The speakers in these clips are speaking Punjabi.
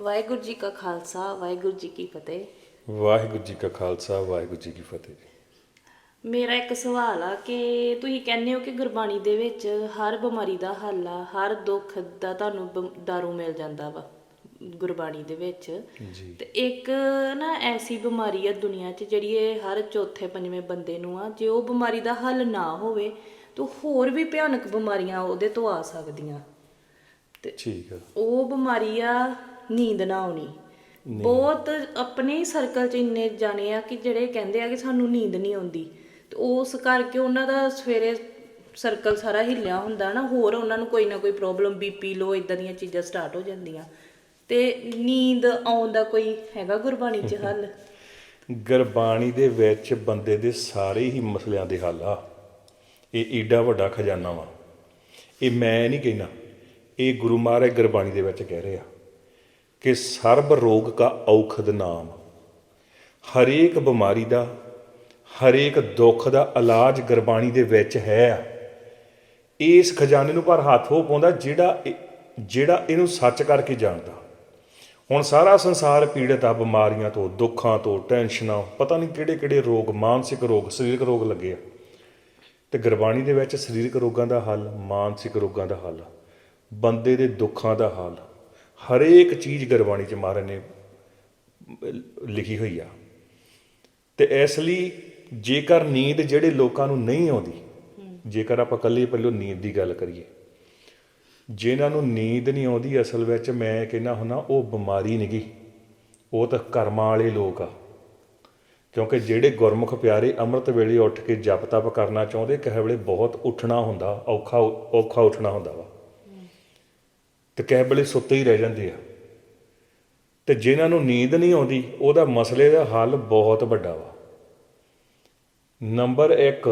ਵਾਹਿਗੁਰੂ ਜੀ ਕਾ ਖਾਲਸਾ ਵਾਹਿਗੁਰੂ ਜੀ ਕੀ ਫਤਿਹ। ਵਾਹਿਗੁਰੂ ਜੀ ਕਾ ਖਾਲਸਾ ਵਾਹਿਗੁਰੂ ਜੀ ਕੀ ਫਤਿਹ। ਮੇਰਾ ਇੱਕ ਸਵਾਲ ਆ ਕਿ ਤੁਸੀਂ ਕਹਿੰਦੇ ਹੋ ਕਿ ਗੁਰਬਾਣੀ ਦੇ ਵਿੱਚ ਹਰ ਬਿਮਾਰੀ ਦਾ ਹੱਲ ਆ ਹਰ ਦੁੱਖ ਦਾ ਤੁਹਾਨੂੰ ਦਾਰੂ ਮਿਲ ਜਾਂਦਾ ਵਾ ਗੁਰਬਾਣੀ ਦੇ ਵਿੱਚ। ਤੇ ਇੱਕ ਨਾ ਐਸੀ ਬਿਮਾਰੀ ਆ ਦੁਨੀਆ 'ਚ ਜਿਹੜੀ ਇਹ ਹਰ ਚੌਥੇ ਪੰਜਵੇਂ ਬੰਦੇ ਨੂੰ ਆ ਜੇ ਉਹ ਬਿਮਾਰੀ ਦਾ ਹੱਲ ਨਾ ਹੋਵੇ ਤਾਂ ਹੋਰ ਵੀ ਭਿਆਨਕ ਬਿਮਾਰੀਆਂ ਉਹਦੇ ਤੋਂ ਆ ਸਕਦੀਆਂ। ਠੀਕ ਆ। ਉਹ ਬਿਮਾਰੀ ਆ ਨੀਂਦ ਨਾ ਆਉਣੀ। ਬਹੁਤ ਆਪਣੇ ਸਰਕਲ 'ਚ ਇੰਨੇ ਜਾਣੇ ਆ ਕਿ ਜਿਹੜੇ ਕਹਿੰਦੇ ਆ ਕਿ ਸਾਨੂੰ ਨੀਂਦ ਨਹੀਂ ਆਉਂਦੀ। ਤੇ ਉਸ ਕਰਕੇ ਉਹਨਾਂ ਦਾ ਸਵੇਰੇ ਸਰਕਲ ਸਾਰਾ ਹਿੱਲਿਆ ਹੁੰਦਾ ਨਾ ਹੋਰ ਉਹਨਾਂ ਨੂੰ ਕੋਈ ਨਾ ਕੋਈ ਪ੍ਰੋਬਲਮ ਬੀਪੀ ਲੋ ਇਦਾਂ ਦੀਆਂ ਚੀਜ਼ਾਂ ਸਟਾਰਟ ਹੋ ਜਾਂਦੀਆਂ। ਤੇ ਨੀਂਦ ਆਉਣ ਦਾ ਕੋਈ ਹੈਗਾ ਗੁਰਬਾਣੀ 'ਚ ਹੱਲ? ਗੁਰਬਾਣੀ ਦੇ ਵਿੱਚ ਬੰਦੇ ਦੇ ਸਾਰੇ ਹੀ ਮਸਲਿਆਂ ਦੇ ਹੱਲ ਆ। ਇਹ ਏਡਾ ਵੱਡਾ ਖਜ਼ਾਨਾ ਵਾ। ਇਹ ਮੈਂ ਨਹੀਂ ਕਹਿਣਾ ਇਹ ਗੁਰੂ ਮਹਾਰਾਜ ਗੁਰਬਾਣੀ ਦੇ ਵਿੱਚ ਕਹਿ ਰਹੇ ਆ। ਕਿ ਸਰਬ ਰੋਗ ਕਾ ਔਖਦ ਨਾਮ। ਹਰੇਕ ਬਿਮਾਰੀ ਦਾ, ਹਰੇਕ ਦੁੱਖ ਦਾ ਇਲਾਜ ਗੁਰਬਾਣੀ ਦੇ ਵਿੱਚ ਹੈ। ਇਸ ਖਜ਼ਾਨੇ ਨੂੰ ਪਰ ਹੱਥ ਹੋ ਪਾਉਂਦਾ ਜਿਹੜਾ ਇਹ- ਜਿਹੜਾ ਇਹਨੂੰ ਸੱਚ ਕਰਕੇ ਜਾਣਦਾ। ਹੁਣ ਸਾਰਾ ਸੰਸਾਰ ਪੀੜਤ ਆ ਬਿਮਾਰੀਆਂ ਤੋਂ, ਦੁੱਖਾਂ ਤੋਂ, ਟੈਨਸ਼ਨਾਂ, ਪਤਾ ਨਹੀਂ ਕਿਹੜੇ ਕਿਹੜੇ ਰੋਗ, ਮਾਨਸਿਕ ਰੋਗ, ਸਰੀਰਕ ਰੋਗ ਲੱਗੇ ਆ। ਤੇ ਗੁਰਬਾਣੀ ਦੇ ਵਿੱਚ ਸਰੀਰਕ ਰੋਗਾਂ ਦਾ ਹੱਲ, ਮਾਨਸਿਕ ਰੋਗਾਂ ਦਾ ਹੱਲ, ਬੰਦੇ ਦੇ ਦੁੱਖਾਂ ਦਾ ਹੱਲ। ਹਰੇਕ ਚੀਜ਼ ਗੁਰਬਾਣੀ ਚ ਮਹਾਰਾਜ ਨੇ ਲਿਖੀ ਹੋਈ ਆ। ਤੇ ਇਸ ਲਈ ਜੇਕਰ ਨੀਂਦ ਜਿਹੜੇ ਲੋਕਾਂ ਨੂੰ ਨਹੀਂ ਆਉਂਦੀ, ਜੇਕਰ ਆਪਾਂ ਕੱਲੀ ਪਹਿਲੋਂ ਨੀਂਦ ਦੀ ਗੱਲ ਕਰੀਏ, ਜਿਨ੍ਹਾਂ ਨੂੰ ਨੀਂਦ ਨਹੀਂ ਆਉਂਦੀ, ਅਸਲ ਵਿੱਚ ਮੈਂ ਕਹਿੰਦਾ ਹੁੰਦਾ, ਉਹ ਬਿਮਾਰੀ ਨਹੀਂਗੀ ਉਹ ਤਾਂ ਕਰਮਾਂ ਵਾਲੇ ਲੋਕ ਆ। ਕਿਉਂਕਿ ਜਿਹੜੇ ਗੁਰਮੁਖ ਪਿਆਰੇ ਅੰਮ੍ਰਿਤ ਵੇਲੇ ਉੱਠ ਕੇ ਜਪ ਤਪ ਕਰਨਾ ਚਾਹੁੰਦੇ, ਕਿਸੇ ਵੇਲੇ ਬਹੁਤ ਉੱਠਣਾ ਹੁੰਦਾ, ਔਖਾ ਔਖਾ ਉੱਠਣਾ ਹੁੰਦਾ ਵਾ। ਤੇ ਕਿਸੇ ਵੇਲੇ ਸੁੱਤੇ ਹੀ ਰਹਿ ਜਾਂਦੇ ਆ। ਤੇ ਜਿਨ੍ਹਾਂ ਨੂੰ ਨੀਂਦ ਨਹੀਂ ਆਉਂਦੀ, ਉਹਦਾ ਮਸਲੇ ਦਾ ਹੱਲ ਬਹੁਤ ਵੱਡਾ ਵਾ। ਨੰਬਰ 1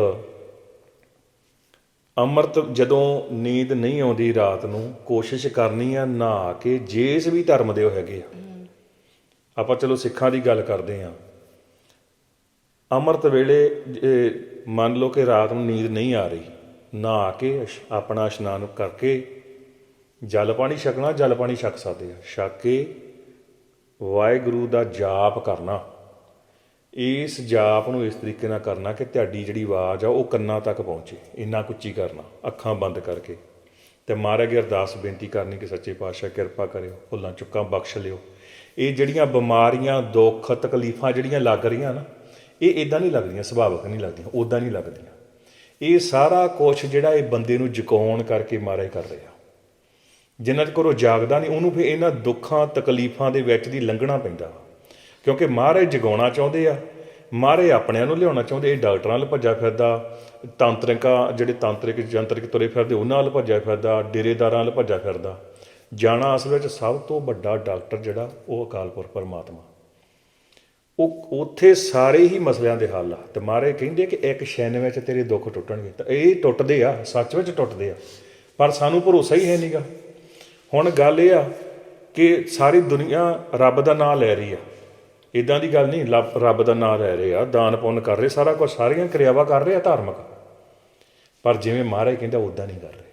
ਅੰਮ੍ਰਿਤ ਜਦੋਂ ਨੀਂਦ ਨਹੀਂ ਆਉਂਦੀ ਰਾਤ ਨੂੰ, ਕੋਸ਼ਿਸ਼ ਕਰਨੀ ਆ ਨਹਾ ਕੇ ਜਿਸ ਵੀ ਧਰਮ ਦੇ ਉਹ ਹੈਗੇ ਆ। ਆਪਾਂ ਚਲੋ ਸਿੱਖਾਂ ਦੀ ਗੱਲ ਕਰਦੇ ਆ। ਅੰਮ੍ਰਿਤ ਵੇਲੇ ਮੰਨ ਲਓ ਕਿ ਰਾਤ ਨੂੰ ਨੀਂਦ ਨਹੀਂ ਆ ਰਹੀ ਨਹਾ ਕੇ ਇਸ਼- ਆਪਣਾ ਇਸ਼ਨਾਨ ਕਰਕੇ ਜਲ ਪਾਣੀ ਛਕਣਾ, ਜਲ ਪਾਣੀ ਛਕ ਸਕਦੇ ਆ। ਛਕ ਕੇ ਵਾਹਿਗੁਰੂ ਦਾ ਜਾਪ ਕਰਨਾ। ਇਸ ਜਾਪ ਨੂੰ ਇਸ ਤਰੀਕੇ ਨਾਲ ਕਰਨਾ ਕਿ ਤੁਹਾਡੀ ਜਿਹੜੀ ਆਵਾਜ਼ ਆ, ਉਹ ਕੰਨਾਂ ਤੱਕ ਪਹੁੰਚੇ। ਇੰਨਾ ਕੁੱਚੀ ਕਰਨਾ, ਅੱਖਾਂ ਬੰਦ ਕਰਕੇ। ਤੇ ਮਹਾਰਾਜ ਅੱਗੇ ਅਰਦਾਸ ਬੇਨਤੀ ਕਰਨੀ ਕਿ ਸੱਚੇ ਪਾਤਸ਼ਾਹ ਕਿਰਪਾ ਕਰਿਓ ਭੁੱਲਾਂ ਚੁੱਕਾਂ, ਬਖਸ਼ ਲਿਓ। ਇਹ ਜਿਹੜੀਆਂ ਬਿਮਾਰੀਆਂ, ਦੁੱਖ, ਤਕਲੀਫਾਂ ਜਿਹੜੀਆਂ ਲੱਗ ਰਹੀਆਂ ਨਾ, ਇਹ ਇਦਾਂ ਨਹੀਂ ਲੱਗਦੀਆਂ, ਸੁਭਾਵਕ ਨਹੀਂ ਲੱਗਦੀਆਂ ਉਦਾਂ ਨਹੀਂ ਲੱਗਦੀਆਂ। ਇਹ ਸਾਰਾ ਕੁਝ ਜਿਹੜਾ ਇਹ ਬੰਦੇ ਨੂੰ ਜਕਾਉਣ ਕਰਕੇ ਮਹਾਰਾਜ ਕਰ ਰਿਹਾ। ਜਿੰਨਾ 'ਚ ਘਰੋਂ ਜਾਗਦਾ ਨਹੀਂ, ਉਹਨੂੰ ਫਿਰ ਇਹਨਾਂ ਦੁੱਖਾਂ, ਤਕਲੀਫਾਂ ਦੇ ਵਿੱਚ ਦੀ ਲੰਘਣਾ ਪੈਂਦਾ ਵਾ। ਕਿਉਂਕਿ ਮਹਾਰਾਜ ਜਗਾਉਣਾ ਚਾਹੁੰਦੇ ਆ, ਮਹਾਰਾਜ ਆਪਣਿਆਂ ਨੂੰ ਲਿਆਉਣਾ ਚਾਹੁੰਦੇ ਇਹ ਡਾਕਟਰਾਂ ਨਾਲ ਭੱਜਾ ਫਿਰਦਾ, ਤਾਂਤਰਿਕਾ, ਜਿਹੜੇ ਤਾਂਤਰਿਕ ਜੰਤਰਿਕ ਤੁਰੇ ਫਿਰਦੇ, ਉਹਨਾਂ ਨਾਲ ਭੱਜਾ ਫਿਰਦਾ, ਡੇਰੇਦਾਰਾਂ ਨਾਲ ਭੱਜਾ ਫਿਰਦਾ। ਜਾਣਾ ਅਸਲ ਵਿੱਚ ਸਭ ਤੋਂ ਵੱਡਾ ਡਾਕਟਰ ਜਿਹੜਾ, ਉਹ ਅਕਾਲ ਪੁਰਖ ਪਰਮਾਤਮਾ। ਉਹ, ਉੱਥੇ ਸਾਰੇ ਹੀ ਮਸਲਿਆਂ ਦੇ ਹੱਲ ਆ। ਤੇ ਮਹਾਰਾਜ ਕਹਿੰਦੇ ਕਿ ਇੱਕ ਛੈਨ ਵਿੱਚ ਤੇਰੇ ਦੁੱਖ ਟੁੱਟਣਗੇ। ਤਾਂ ਇਹ ਟੁੱਟਦੇ ਆ, ਸੱਚ ਵਿੱਚ ਟੁੱਟਦੇ ਆ। ਪਰ ਸਾਨੂੰ ਭਰੋਸਾ ਹੀ ਹੈ ਨਹੀਂਗਾ ਹੁਣ ਗੱਲ ਇਹ ਆ ਕਿ ਸਾਰੀ ਦੁਨੀਆ ਰੱਬ ਦਾ ਨਾਮ ਲੈ ਰਹੀ ਆ। ਇਦਾਂ ਦੀ ਗੱਲ ਨਹੀਂ ਰੱਬ ਦਾ ਨਾਮ ਲੈ ਰਹੇ ਆ ਦਾਨ ਪੁੰਨ ਕਰ ਰਹੇ ਸਾਰਾ ਕੁਝ ਸਾਰੀਆਂ ਕਿਰਿਆਵਾਂ ਕਰ ਰਹੇ ਆ ਧਾਰਮਿਕ। ਪਰ ਜਿਵੇਂ ਮਹਾਰਾਜ ਕਹਿੰਦਾ ਉਦਾਂ ਨਹੀਂ ਕਰ ਰਹੇ।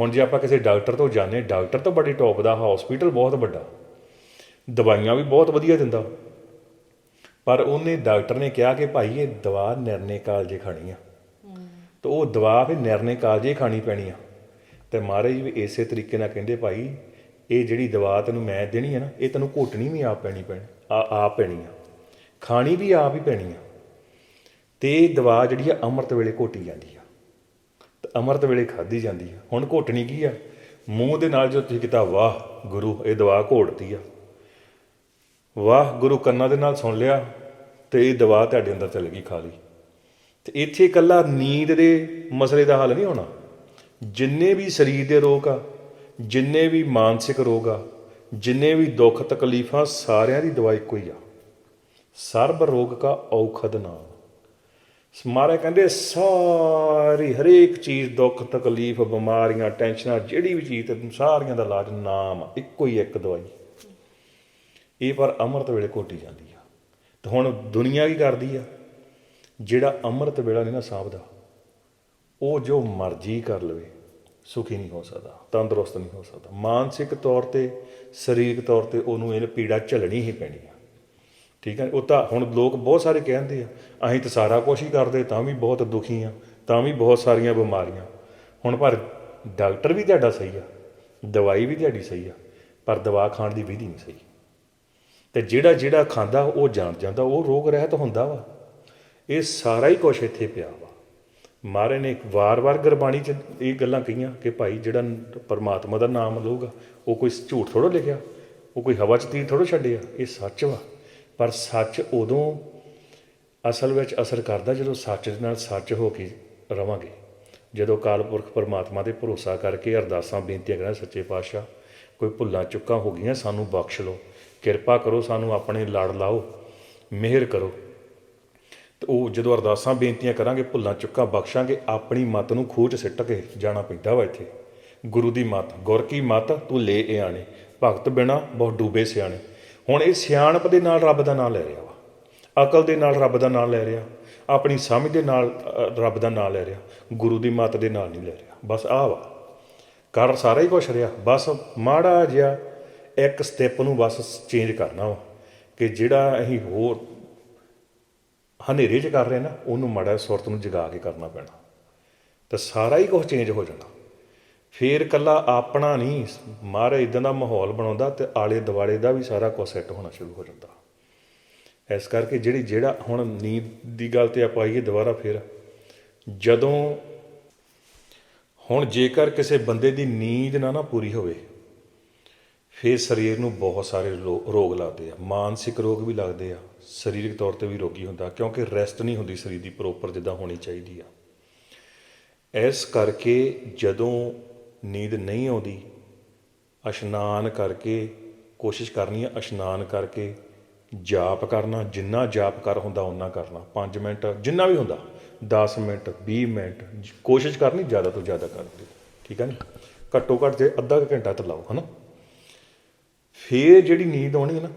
ਹੁਣ ਜੇ ਆਪਾਂ ਕਿਸੇ ਡਾਕਟਰ ਤੋਂ ਜਾਣੇ ਡਾਕਟਰ ਤਾਂ ਬੜੀ ਟੌਪ ਦਾ ਹਸਪੀਟਲ ਬਹੁਤ ਵੱਡਾ। ਦਵਾਈਆਂ ਵੀ ਬਹੁਤ ਵਧੀਆ ਦਿੰਦਾ। ਪਰ ਉਹਨੇ ਡਾਕਟਰ ਨੇ ਕਿਹਾ ਕਿ ਭਾਈ ਇਹ ਦਵਾ ਨਿਰਣੇ ਕਾਲਜੇ ਖਾਣੀ ਆ। ਤਾਂ ਉਹ ਦਵਾ ਫਿਰ ਨਿਰਣੇ ਕਾਲਜੇ ਖਾਣੀ ਪੈਣੀ ਆ। ਤੇ ਮਹਾਰਾਜ ਵੀ ਇਸੇ ਤਰੀਕੇ ਨਾਲ ਕਹਿੰਦੇ ਭਾਈ, ਇਹ ਜਿਹੜੀ ਦਵਾ ਤੈਨੂੰ ਮੈਂ ਦੇਣੀ ਆ ਨਾ, ਇਹ ਤੈਨੂੰ ਘੋਟਣੀ ਵੀ ਆਪ ਪੈਣੀ ਪੈਣੀ, ਆ, ਆਪ ਪੈਣੀ ਆ। ਖਾਣੀ ਵੀ ਆਪ ਹੀ ਪੈਣੀ ਆ। ਤੇ ਇਹ ਦਵਾ ਜਿਹੜੀ ਆ ਅੰਮ੍ਰਿਤ ਵੇਲੇ ਘੋਟੀ ਜਾਂਦੀ ਆ। ਤੇ ਅੰਮ੍ਰਿਤ ਵੇਲੇ ਖਾਧੀ ਜਾਂਦੀ ਆ। ਹੁਣ ਘੋਟਣੀ ਕੀ ਆ? ਮੂੰਹ ਦੇ ਨਾਲ ਜੋ ਤੁਸੀਂ ਕੀਤਾ, ਵਾਹ ਗੁਰੂ, ਇਹ ਦਵਾ ਘੋਟਦੀ ਆ। ਵਾਹ ਗੁਰੂ ਕੰਨਾਂ ਦੇ ਨਾਲ ਸੁਣ ਲਿਆ ਤੇ ਇਹ ਦਵਾ ਤੁਹਾਡੇ ਅੰਦਰ ਚਲ ਗਈ ਖਾ ਲਈ ਤੇ ਇੱਥੇ ਇਕੱਲਾ ਨੀਂਦ ਦੇ ਮਸਲੇ ਦਾ ਹੱਲ ਨਹੀਂ ਹੋਣਾ। ਜਿੰਨੇ ਵੀ ਸਰੀਰ ਦੇ ਰੋਗ ਆ ਜਿੰਨੇ ਵੀ ਮਾਨਸਿਕ ਰੋਗ ਆ ਜਿੰਨੇ ਵੀ ਦੁੱਖ ਤਕਲੀਫਾਂ ਸਾਰਿਆਂ ਦੀ ਦਵਾਈ ਇੱਕੋ ਹੀ ਆ। ਸਰਬ ਰੋਗ ਕਾ ਔਖਦ ਨਾਮ। ਸਮਾਰੇ ਕਹਿੰਦੇ ਸਾਰੀ ਹਰੇਕ ਚੀਜ਼ ਦੁੱਖ ਤਕਲੀਫ ਬਿਮਾਰੀਆਂ ਟੈਨਸ਼ਨਾਂ ਜਿਹੜੀ ਵੀ ਚੀਜ਼ ਤੇ ਸਾਰੀਆਂ ਦਾ ਇਲਾਜ ਨਾਮ ਆ, ਇੱਕੋ ਹੀ ਇੱਕ ਦਵਾਈ। ਇਹ ਪਰ ਅੰਮ੍ਰਿਤ ਵੇਲੇ ਘੋਟੀ ਜਾਂਦੀ ਆ। ਤੇ ਹੁਣ ਦੁਨੀਆ ਕੀ ਕਰਦੀ ਆ? ਜਿਹੜਾ ਅੰਮ੍ਰਿਤ ਵੇਲਾ ਨਹੀਂ ਨਾ ਸਾਂਭਦਾ। ਉਹ ਜੋ ਮਰਜ਼ੀ ਕਰ ਲਵੇ, ਸੁਖੀ ਨਹੀਂ ਹੋ ਸਕਦਾ, ਤੰਦਰੁਸਤ ਨਹੀਂ ਹੋ ਸਕਦਾ। ਮਾਨਸਿਕ ਤੌਰ ਤੇ, ਸਰੀਰਕ ਤੌਰ ਤੇ ਉਹਨੂੰ ਇਹ ਪੀੜਾ ਝੱਲਣੀ ਹੀ ਪੈਣੀ ਆ। ਠੀਕ ਹੈ, ਉਹ ਤਾਂ ਹੁਣ ਲੋਕ ਬਹੁਤ ਸਾਰੇ ਕਹਿੰਦੇ ਆ, ਅਸੀਂ ਤਾਂ ਸਾਰਾ ਕੁਝ ਹੀ ਕਰਦੇ, ਤਾਂ ਵੀ ਬਹੁਤ ਦੁਖੀ ਆ, ਤਾਂ ਵੀ ਬਹੁਤ ਸਾਰੀਆਂ ਬਿਮਾਰੀਆਂ। ਹੁਣ ਪਰ ਡਾਕਟਰ ਵੀ ਤੁਹਾਡਾ ਸਹੀ ਆ, ਦਵਾਈ ਵੀ ਤੁਹਾਡੀ ਸਹੀ ਆ, ਪਰ ਦਵਾ ਖਾਣ ਦੀ ਵਿਧੀ ਨਹੀਂ ਸਹੀ। ਤੇ ਜਿਹੜਾ ਜਿਹੜਾ ਖਾਂਦਾ, ਉਹ ਜਾਣ ਜਾਂਦਾ, ਉਹ ਰੋਗ ਰਹਿਤ ਹੁੰਦਾ ਵਾ। ਇਹ ਸਾਰਾ ਹੀ ਕੁਝ ਇੱਥੇ ਪਿਆ ਵਾ। ਮਹਾਰਾਜ ਨੇ ਵਾਰ-ਵਾਰ ਗੁਰਬਾਣੀ 'ਚ ਇਹ ਗੱਲਾਂ ਕਹੀਆਂ ਕਿ ਭਾਈ ਜਿਹੜਾ ਪਰਮਾਤਮਾ ਦਾ ਨਾਮ ਲਊਗਾ, ਉਹ ਕੋਈ ਝੂਠ ਥੋੜੋ ਲਿਖਿਆ, ਉਹ ਕੋਈ ਹਵਾ 'ਚ ਤੀਰ ਥੋੜੋ ਛੱਡਿਆ, ਇਹ ਸੱਚ ਵਾ। ਪਰ ਸੱਚ ਉਦੋਂ ਅਸਲ ਵਿੱਚ ਅਸਰ ਕਰਦਾ ਜਦੋਂ ਸੱਚ ਦੇ ਨਾਲ ਸੱਚ ਹੋ ਕੇ ਰਵਾਂਗੇ। ਜਦੋਂ ਅਕਾਲ ਪੁਰਖ ਪਰਮਾਤਮਾ ਤੇ ਭਰੋਸਾ ਕਰਕੇ ਅਰਦਾਸਾਂ, ਬੇਨਤੀਆਂ ਕਰਾਂ ਸੱਚੇ ਪਾਤਸ਼ਾਹ, ਕੋਈ ਭੁੱਲਾਂ ਚੁੱਕਾਂ ਹੋ ਗਈਆਂ, ਸਾਨੂੰ ਬਖਸ਼ ਲਓ। ਕਿਰਪਾ ਕਰੋ, ਸਾਨੂੰ ਆਪਣੇ ਲੜ ਲਾਓ। ਮਿਹਰ ਕਰੋ। ਤੇ ਉਹ ਜਦੋਂ ਅਰਦਾਸਾਂ, ਬੇਨਤੀਆਂ ਕਰਾਂਗੇ, ਭੁੱਲਾਂ ਚੁੱਕਾਂ, ਬਖਸ਼ਾਂਗੇ, ਆਪਣੀ ਮਤ ਨੂੰ ਖੂਹ ਸਿੱਟ ਕੇ ਜਾਣਾ ਪੈਂਦਾ ਵਾ ਇੱਥੇ। ਗੁਰੂ ਦੀ ਮਤ, ਗੁਰ ਕੀ ਮਤ, ਤੂੰ ਲੈ ਇਹ ਆਣੇ। ਭਗਤ ਬਿਨਾ ਬਹੁਤ ਡੂਬੇ ਸਿਆਣੇ। ਹੁਣ ਇਹ ਸਿਆਣਪ ਦੇ ਨਾਲ ਰੱਬ ਦਾ ਨਾਮ ਲੈ ਰਿਹਾ ਵਾ। ਅਕਲ ਦੇ ਨਾਲ ਰੱਬ ਦਾ ਨਾਮ ਲੈ ਰਿਹਾ। ਆਪਣੀ ਸਮਝ ਦੇ ਨਾਲ ਰੱਬ ਦਾ ਨਾਮ ਲੈ ਰਿਹਾ। ਗੁਰੂ ਦੀ ਮਤ ਦੇ ਨਾਲ ਨਹੀਂ ਲੈ ਰਿਹਾ। ਬਸ ਆਹ ਵਾ। ਕਰ ਸਾਰਾ ਹੀ ਕੁਛ ਰਿਹਾ। ਬਸ ਮਾੜਾ ਜਿਹਾ ਇੱਕ ਸਟੈਪ ਨੂੰ ਬਸ ਚੇਂਜ ਕਰਨਾ ਵਾ। ਕਿ ਜਿਹੜਾ ਅਸੀਂ ਹੋਰ ਹਨੇਰੇ 'ਚ ਕਰ ਰਹੇ ਨਾ, ਉਹਨੂੰ ਮਾੜਾ ਸੁਰਤ ਨੂੰ ਜਗਾ ਕੇ ਕਰਨਾ ਪੈਣਾ। ਤਾਂ ਸਾਰਾ ਹੀ ਕੁਝ ਚੇਂਜ ਹੋ ਜਾਣਾ। ਫੇਰ ਕੱਲਾ ਆਪਣਾ ਨਹੀਂ, ਮਹਾਰਾਜ ਇਦਾਂ ਦਾ ਮਾਹੌਲ ਬਣਾਉਂਦਾ ਤੇ ਆਲੇ ਦੁਆਲੇ ਦਾ ਵੀ ਸਾਰਾ ਕੁਝ ਸੈੱਟ ਹੋਣਾ ਸ਼ੁਰੂ ਹੋ ਜਾਂਦਾ। ਇਸ ਕਰਕੇ ਜਿਹੜੀ, ਜਿਹੜਾ ਹੁਣ ਨੀਂਦ ਦੀ ਗੱਲ ਤੇ ਆਪਾਂ ਆਈਏ ਦੁਬਾਰਾ ਫੇਰ, ਜਦੋਂ ਹੁਣ ਜੇਕਰ ਕਿਸੇ ਬੰਦੇ ਦੀ ਨੀਂਦ ਨਾ ਨਾ ਪੂਰੀ ਹੋਵੇ ਫਿਰ ਸਰੀਰ ਨੂੰ ਬਹੁਤ ਸਾਰੇ ਰੋ- ਰੋਗ ਲੱਗਦੇ ਆ। ਮਾਨਸਿਕ ਰੋਗ ਵੀ ਲੱਗਦੇ ਆ। ਸਰੀਰਕ ਤੌਰ ਤੇ ਵੀ ਰੋਗੀ ਹੁੰਦਾ, ਕਿਉਂਕਿ ਰੈਸਟ ਨਹੀਂ ਹੁੰਦੀ ਸਰੀਰ ਦੀ ਪ੍ਰੋਪਰ ਜਿੱਦਾਂ ਹੋਣੀ ਚਾਹੀਦੀ ਆ। ਇਸ ਕਰਕੇ ਜਦੋਂ ਨੀਂਦ ਨਹੀਂ ਆਉਂਦੀ, ਇਸ਼ਨਾਨ ਕਰਕੇ ਕੋਸ਼ਿਸ਼ ਕਰਨੀ ਆ ਇਸ਼ਨਾਨ ਕਰਕੇ ਜਾਪ ਕਰਨਾ, ਜਿੰਨਾ ਜਾਪ ਕਰ ਹੁੰਦਾ ਉਹਨਾਂ ਕਰਨਾ। 5 ਮਿੰਟ ਜਿੰਨਾ ਵੀ ਹੁੰਦਾ 10 ਮਿੰਟ 20 ਮਿੰਟ, ਜ- ਕੋਸ਼ਿਸ਼ ਕਰਨੀ ਜ਼ਿਆਦਾ ਤੋਂ ਜ਼ਿਆਦਾ ਕਰਦੇ ਠੀਕ ਹੈ ਨਾ? ਘੱਟੋ ਘੱਟ ਜੇ ਅੱਧਾ ਕੁ ਘੰਟਾ ਤਾਂ ਲਾਓ, ਹਨਾ? ਫੇਰ ਜਿਹੜੀ ਨੀਂਦ ਆਉਣੀ ਹੈ ਨਾ,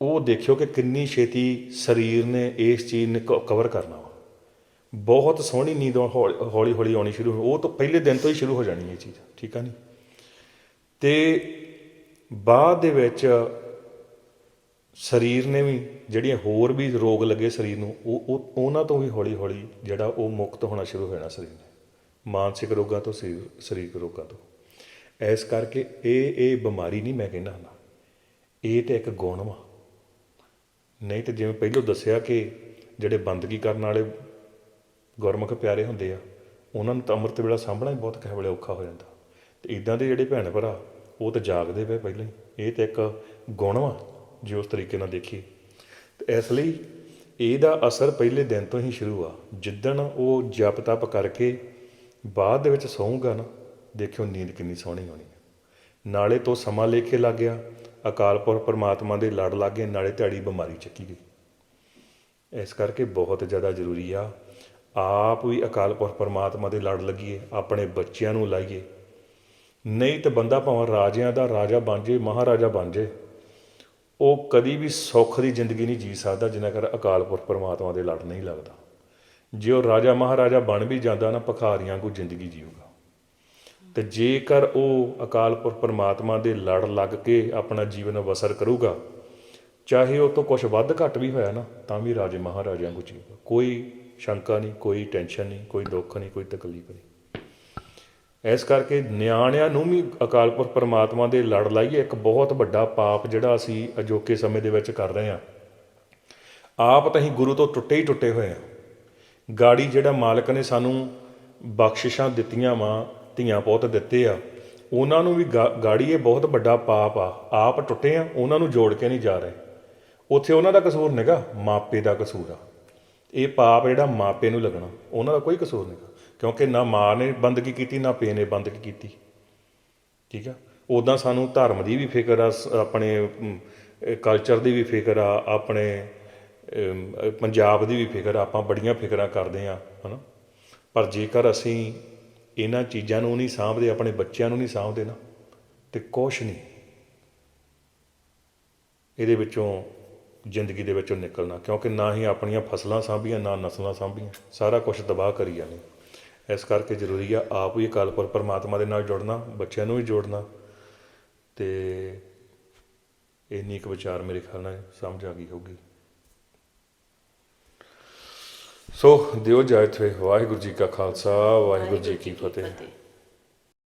ਉਹ ਦੇਖਿਓ ਕਿ ਕਿੰਨੀ ਛੇਤੀ ਸਰੀਰ ਨੇ ਇਸ ਚੀਜ਼ ਨੇ ਕਵਰ ਕਰਨਾ ਵਾ। ਬਹੁਤ ਸੋਹਣੀ ਨੀਂਦ ਹੌਲੀ ਹੌਲੀ ਆਉਣੀ ਸ਼ੁਰੂ ਹੋ, ਉਹ ਤਾਂ ਪਹਿਲੇ ਦਿਨ ਤੋਂ ਹੀ ਸ਼ੁਰੂ ਹੋ ਜਾਣੀ ਇਹ ਚੀਜ਼, ਠੀਕ ਆ ਨਹੀਂ ਤੇ ਬਾਅਦ ਦੇ ਵਿੱਚ ਸਰੀਰ ਨੇ ਵੀ ਜਿਹੜੀਆਂ ਹੋਰ ਵੀ ਰੋਗ ਲੱਗੇ ਸਰੀਰ ਨੂੰ, ਉਹ ਉਹ, ਉਹਨਾਂ ਤੋਂ ਵੀ ਹੌਲੀ ਹੌਲੀ ਜਿਹੜਾ ਉਹ ਮੁਕਤ ਹੋਣਾ ਸ਼ੁਰੂ ਹੋ ਜਾਣਾ ਸਰੀਰ ਨੇ। ਮਾਨਸਿਕ ਰੋਗਾਂ ਤੋਂ, ਸਰੀਰ, ਸਰੀਰਕ ਰੋਗਾਂ ਤੋਂ। ਇਸ ਕਰਕੇ ਇਹ ਇਹ ਬਿਮਾਰੀ ਨਹੀਂ ਮੈਂ ਕਹਿੰਦਾ ਹੁੰਦਾ। ਇਹ ਤੇ ਇੱਕ ਗੁਣ ਵਾ। ਨਹੀਂ ਤੇ ਜਿਵੇਂ ਪਹਿਲਾਂ ਦੱਸਿਆ ਕਿ ਜਿਹੜੇ ਬੰਦਗੀ ਕਰਨ ਵਾਲੇ ਗੁਰਮੁਖ ਪਿਆਰੇ ਹੁੰਦੇ ਆ, ਉਹਨਾਂ ਨੂੰ ਤਾਂ ਅੰਮ੍ਰਿਤ ਵੇਲਾ ਸਾਂਭਣਾ ਹੀ ਬਹੁਤ ਕਿਸੇ ਵੇਲੇ ਔਖਾ ਹੋ ਜਾਂਦਾ। ਤੇ ਇਦਾਂ ਦੇ ਜਿਹੜੇ ਭੈਣ ਭਰਾ, ਉਹ ਤਾਂ ਜਾਗਦੇ ਪਏ ਪਹਿਲਾਂ ਹੀ। ਇਹ ਤੇ ਇੱਕ ਗੁਣ ਵਾ, ਜੇ ਉਸ ਤਰੀਕੇ ਨਾਲ ਦੇਖੀਏ। ਤੇ ਇਸ ਲਈ ਇਹਦਾ ਅਸਰ ਪਹਿਲੇ ਦਿਨ ਤੋਂ ਹੀ ਸ਼ੁਰੂ ਆ। ਜਿੱਦਣ ਉਹ ਜਪ ਤਪ ਕਰਕੇ ਬਾਅਦ ਦੇ ਵਿੱਚ ਸੌਂਗਾ ਨਾ ਦੇਖਿਓ ਨੀਂਦ ਕਿੰਨੀ ਸੋਹਣੀ ਆਉਣੀ ਹੈ। ਨਾਲੇ ਤੋਂ ਸਮਾਂ ਲੈ ਕੇ ਲੱਗ ਗਿਆ, ਅਕਾਲ ਪੁਰਖ ਪਰਮਾਤਮਾ ਦੇ ਲੜ ਲੱਗ ਗਏ, ਨਾਲੇ ਤੁਹਾਡੀ ਬਿਮਾਰੀ ਚੱਕੀ ਗਈ। ਇਸ ਕਰਕੇ ਬਹੁਤ ਜ਼ਿਆਦਾ ਜ਼ਰੂਰੀ ਆ, ਆਪ ਵੀ ਅਕਾਲ ਪੁਰਖ ਪਰਮਾਤਮਾ ਦੇ ਲੜ ਲੱਗੀਏ, ਆਪਣੇ ਬੱਚਿਆਂ ਨੂੰ ਲਾਈਏ। ਨਹੀਂ ਤੇ ਬੰਦਾ ਭਾਵੇਂ ਰਾਜਿਆਂ ਦਾ ਰਾਜਾ ਬਣ ਜੇ, ਮਹਾਰਾਜਾ ਬਣ ਜੇ, ਉਹ ਕਦੀ ਵੀ ਸੁੱਖ ਦੀ ਜ਼ਿੰਦਗੀ ਨਹੀਂ ਜੀ ਸਕਦਾ ਜਿੰਨਾ ਕਰ ਅਕਾਲ ਪੁਰਖ ਪਰਮਾਤਮਾ ਦੇ ਲੜ ਨਹੀਂ ਲੱਗਦਾ। ਜੇ ਉਹ ਰਾਜਾ ਮਹਾਰਾਜਾ ਬਣ ਵੀ ਜਾਂਦਾ ਨਾ, ਭਖਾਰੀਆਂ ਕੋ ਜ਼ਿੰਦਗੀ ਜੀਊਗਾ। ਤੇ ਜੇਕਰ ਉਹ ਅਕਾਲ ਪੁਰਖ ਪਰਮਾਤਮਾ ਦੇ ਲੜ ਲੱਗ ਕੇ ਆਪਣਾ ਜੀਵਨ ਬਸਰ ਕਰੂਗਾ, ਚਾਹੇ ਉਹ ਤੋਂ ਕੁਝ ਵੱਧ ਘੱਟ ਵੀ ਹੋਇਆ ਨਾ, ਤਾਂ ਵੀ ਰਾਜੇ ਮਹਾਰਾਜਿਆਂ ਕੋ ਜੀਊਗਾ। ਕੋਈ ਸ਼ੰਕਾ ਨਹੀਂ, ਕੋਈ ਟੈਨਸ਼ਨ ਨਹੀਂ, ਕੋਈ ਦੁੱਖ ਨਹੀਂ, ਕੋਈ ਤਕਲੀਫ ਨਹੀਂ। ਇਸ ਕਰਕੇ ਨਿਆਣਿਆਂ ਨੂੰ ਵੀ ਅਕਾਲ ਪੁਰਖ ਪਰਮਾਤਮਾ ਦੇ ਲੜ ਲਾਈਏ, ਇੱਕ ਬਹੁਤ ਵੱਡਾ ਪਾਪ ਜਿਹੜਾ ਅਸੀਂ ਅਜੋਕੇ ਸਮੇਂ ਦੇ ਵਿੱਚ ਕਰ ਰਹੇ ਹਾਂ। ਆਪ ਤਾਂ ਹੀ ਗੁਰੂ ਤੋਂ ਟੁੱਟੇ ਹੀ ਟੁੱਟੇ ਹੋਏ ਆ ਗਾੜੀ ਜਿਹੜਾ ਮਾਲਕ ਨੇ ਸਾਨੂੰ ਬਖਸ਼ਿਸ਼ਾਂ ਦਿੱਤੀਆਂ ਵਾ ਧੀਆਂ ਪੁੱਤ ਦਿੱਤੇ ਆ। ਉਹਨਾਂ ਨੂੰ ਵੀ ਗਾ- ਗਾੜੀ ਇਹ ਬਹੁਤ ਵੱਡਾ ਪਾਪ ਆ। ਆਪ ਟੁੱਟੇ ਆ, ਉਹਨਾਂ ਨੂੰ ਜੋੜ ਕੇ ਨਹੀਂ ਜਾ ਰਹੇ। ਉੱਥੇ ਉਹਨਾਂ ਦਾ ਕਸੂਰ ਨਹੀਂਗਾ ਮਾਪੇ ਦਾ ਕਸੂਰ ਆ। ਇਹ ਪਾਪ ਜਿਹੜਾ ਮਾਪੇ ਨੂੰ ਲੱਗਣਾ, ਉਹਨਾਂ ਦਾ ਕੋਈ ਕਸੂਰ ਨਹੀਂਗਾ ਕਿਉਂਕਿ ਨਾ ਮਾਂ ਨੇ ਬੰਦਗੀ ਕੀਤੀ, ਨਾ ਪੇ ਨੇ ਬੰਦਗੀ ਕੀਤੀ। ਠੀਕ ਆ? ਉਦਾਂ ਸਾਨੂੰ ਧਰਮ ਦੀ ਵੀ ਫਿਕਰ ਆ, ਸ- ਆਪਣੇ ਕਲਚਰ ਦੀ ਵੀ ਫਿਕਰ ਆ, ਆਪਣੇ ਪੰਜਾਬ ਦੀ ਵੀ ਫਿਕਰ ਆ। ਆਪਾਂ ਬੜੀਆਂ ਫਿਕਰਾਂ ਕਰਦੇ ਆ, ਹਨਾ? ਪਰ ਜੇਕਰ ਅਸੀਂ ਇਹਨਾਂ ਚੀਜ਼ਾਂ ਨੂੰ ਨਹੀਂ ਸਾਂਭਦੇ, ਆਪਣੇ ਬੱਚਿਆਂ ਨੂੰ ਨਹੀਂ ਸਾਂਭਦੇ ਨਾ। ਤੇ ਕੁਛ ਨਹੀਂ। ਇਹਦੇ ਵਿੱਚੋਂ ਜ਼ਿੰਦਗੀ ਦੇ ਵਿੱਚੋਂ ਨਿਕਲਣਾ, ਕਿਉਂਕਿ ਨਾ ਹੀ ਆਪਣੀਆਂ ਫਸਲਾਂ ਸਾਂਭੀਆਂ, ਨਾ ਨਸਲਾਂ ਸਾਂਭੀਆਂ। ਸਾਰਾ ਕੁਝ ਤਬਾਹ ਕਰੀ ਜਾਂਦੇ ਇਸ ਕਰਕੇ ਜ਼ਰੂਰੀ ਆ ਆਪ ਵੀ ਅਕਾਲ ਪੁਰਖ ਪਰਮਾਤਮਾ ਦੇ ਨਾਲ ਜੁੜਨਾ, ਬੱਚਿਆਂ ਨੂੰ ਵੀ ਜੋੜਨਾ। ਤੇ ਇੰਨੀ ਇੱਕ ਵਿਚਾਰ ਮੇਰੇ ਖਿਆਲ ਨਾਲ ਸਮਝ ਆ ਗਈ ਹੋਗੀ ਸੋ ਦਿਓ ਜਾਇਤ ਹੋਏ ਵਾਹਿਗੁਰੂ ਜੀ ਕਾ ਖਾਲਸਾ ਵਾਹਿਗੁਰੂ ਜੀ ਕੀ ਫਤਿਹ।